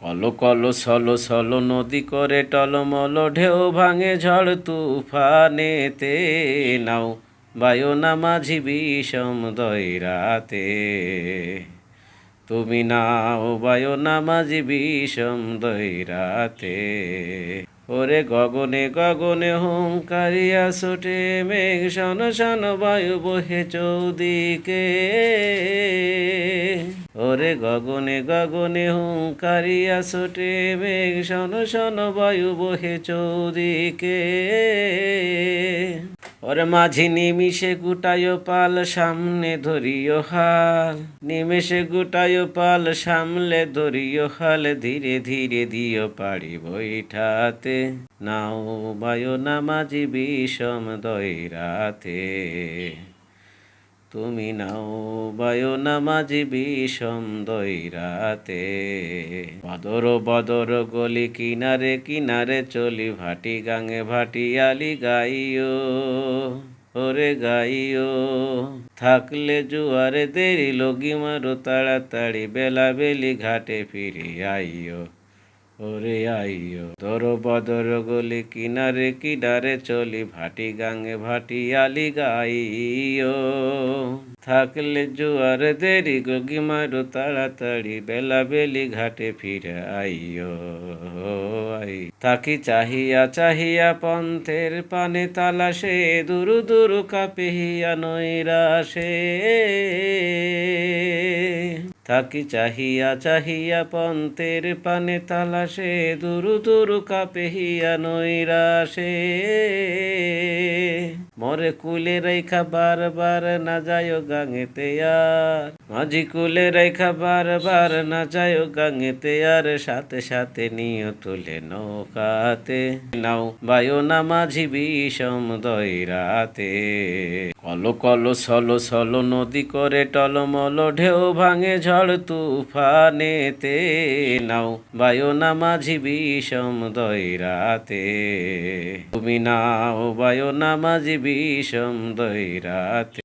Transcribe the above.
Call call সল সল নদী করে টলমল, ঢেউ ভাঙে ঝড় তুফানেতে। নাও বায়ো না মাঝি বিষম দৈরাতে তুমি নাও বায়ো না মাঝি বিষম দৈরাতে ওরে গগনে গগনে হুঙ্কারিয়া ছুটে মেঘ শন শন বায়ু বহে চৌদিকে। ওরে গগনে গগনে হুঙ্কারিয়া ছুটে মেঘ, শন শন, বায়ু বহে চৌদিকে। ওরে মাঝি নিমিষে গুটায় পাল, সামনে ধরিও হাল। নিমেষে গুটায় পাল, সামলে ধরিও হাল, ধীরে ধীরে দিও পাড়ি বৈঠাতে। নাও বায়ো না মাঝি বিষম দৈরাতে তুমি নাও, বায়ো না মাঝি বিষম দৈরাতে। বদর বদর গলি কিনারে কিনারে চলি, ভাটি গাঙে ভাটিয়ালি গাইও ওরে গাইও থাকলে জুয়ারে দেরি, লগি মারো তাড়াতাড়ি, বেলা বেলি ঘাটে ফিরে আইও ওরে আইও দর বদর গলি কিনারে কিনারে চলি, ভাটি গাঙে ভাটিয়ালি গাইও থাকলে জুয়ার দেরি, গগি মারো তাড়াতাড়ি, বেলা বেলি ঘাটে ফিরে আইও আই। তাকি চাহিয়া চাহিয়া পন্থের পানে তালাশে, দুরু দুরু কাপিহিয়া নৈরাশে। থাকি চাহিয়া চাহিয়া পন্থের পানে তালাশে, দুরু দুরু কাপেহিয়া নৈরাশে। মরে কুলে রেখা বারবার না যায় গাঙেতে আর। মাঝি কুলে রেখা বারবার না যায় গাঙেতে, আর সাথে সাথে নিয়ে তুলে নৌকাতে। নাও বায়ো না মাঝি বিষম দৈরাতে কলো কলো সলো সল নদী করে টলমল, ঢেউ ভাঙে ঝড় তুফানেতে। নাও বায়ো না মাঝি বিষম দৈরাতে তুমি নাও বায়ো না মাঝি বিষম দৈরাতে